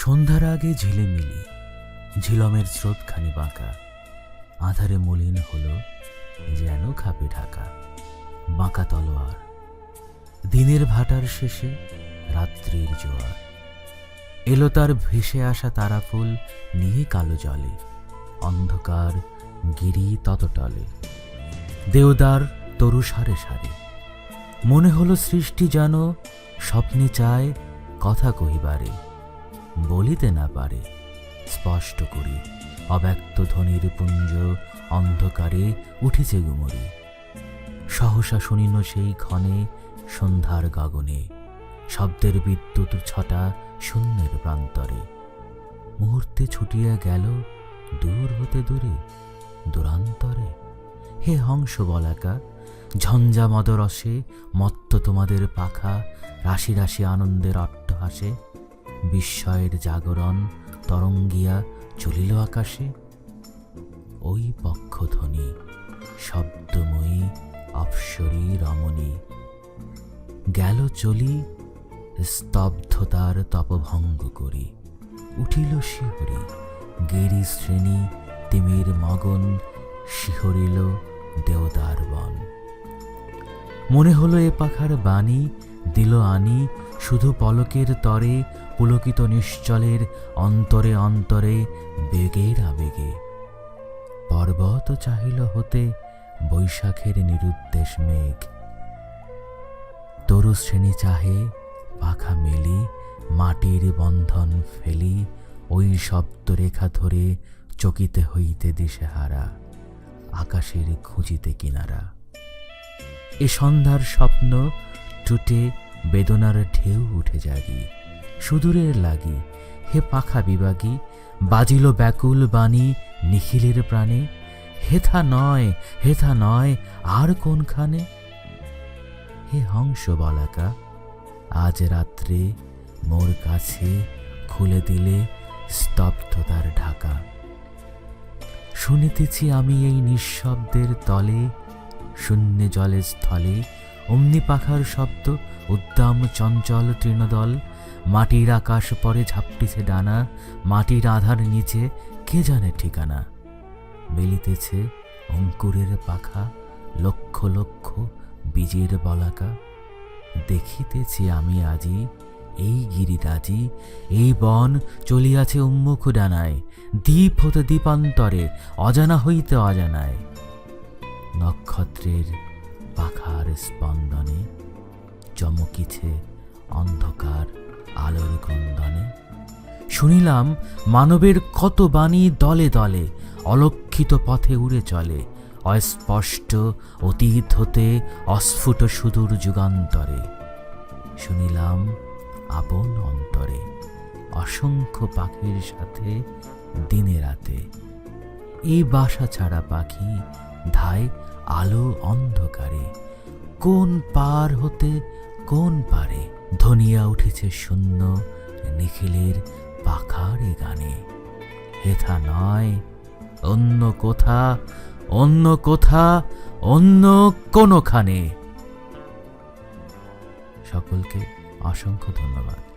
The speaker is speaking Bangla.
সন্ধ্যার আগে ঝিলিমিলি ঝিলমের স্রোতখানি বাঁকা। আধারে মলিন হলো যেন খাপে ঢাকা, বাঁকা তলোয়ার। দিনের ভাটার শেষে রাত্রির জোয়ার। এলো তার ভেসে আসা তারাফুল নিয়ে কালো জলে, অন্ধকার গিরি ততটলে। দেওদার তরু সারে সারে, মনে হলো সৃষ্টি যেন স্বপ্নে চায় কথা কহিবারে। বলিতে না পারে। স্পষ্ট করি, অব্যক্ত ধ্বনির পুঞ্জ অন্ধকারে উঠেছে গুমরি। সহসা শুনিল সেই ক্ষণে সন্ধ্যার গগনে, শব্দের বিদ্যুৎ ছটা শূন্যের প্রান্তরে। মুহূর্তে ছুটিয়া গেল দূর হতে দূরে, দূরান্তরে। হে হংস বলাকা, ঝঞ্ঝা মদরসে মত্ত তোমাদের পাখা, রাশি রাশি আনন্দের অট্টহাসে। বিস্ময়ের জাগরণ তরঙ্গিয়া চলিল আকাশে। ওই পক্ষধ্বনি, শব্দময়ী, অপসরী রমণী। গেল চলি, স্তব্ধতার তপভঙ্গ করি। উঠিল শিহরি, গিরি শ্রেণি, তিমির মগন শিহরিল দেওদার বন মনে হলো এ পাখার বাণী দিল আনি, শুধু পলকের তরে, পুলকিত নিশ্চলের অন্তরে অন্তরে, বেগের আবেগে। পর্বত চাহিল হতে বৈশাখের নিরুদ্দেশ মেঘ। তরু শ্রেণি চাহে, পাখা মেলি, মাটির বন্ধন ফেলি, ওই শব্দ রেখা ধরে চকিতে হইতে দিশেহারা আকাশের খুঁজিতে কিনারা। এ সন্ধ্যার স্বপ্ন টুটে বেদনার ঢেউ উঠে জাগি, সুদূরের লাগি। হে পাখা বিভাগী, বাজিল ব্যাকুল বাণী নিখিলের প্রাণে। হেথা নয় হেথা নয়, আর কোনখানে? হে হংস বলাকা, আজ রাত্রে মোর কাছে খুলে দিলে স্তব্ধতার ঢাকা। শুনিতেছি আমি এই নিঃশব্দের তলে, শূন্য জলের স্থলে অমনি পাখার শব্দ, উদ্দাম চঞ্চল তৃণদল। মাটির আকাশ পরে ঝাপটিছে ডানা, মাটির আধার নিচে কে জানে ঠিকানা। মেলিতেছে অঙ্কুরের পাখা, লক্ষ লক্ষ বীজের বলাকা। দেখিতেছি আমি আজি এই গিরিরাজি, এই বন চলিয়াছে উন্মুখ ডানায়। দ্বীপ হতে দ্বীপান্তরে, অজানা হইতে অজানায়। নক্ষত্রের পাখার স্পন্দনে, চমকিছে অন্ধকার আলোর ক্রন্দনে। শুনিলাম মানবের কত বাণী দলে দলে অলক্ষিত পথে উড়ে চলে, অস্পষ্ট অতীত হতে অস্ফুট সুদূর যুগান্তরে। শুনিলাম আপন অন্তরে, অসংখ্য পাখির সাথে দিনে রাতে। এই বাসা ছাড়া পাখি ধায় আলো অন্ধকারে। কোন পার হতে কোন পারে ধনিয়া উঠেছে শূন্য নিখিলের পাখার এ গানে। হেথা নয়, অন্য কোথা অন্য কোথা, অন্য কোনোখানে। সকলকে অসংখ্য ধন্যবাদ।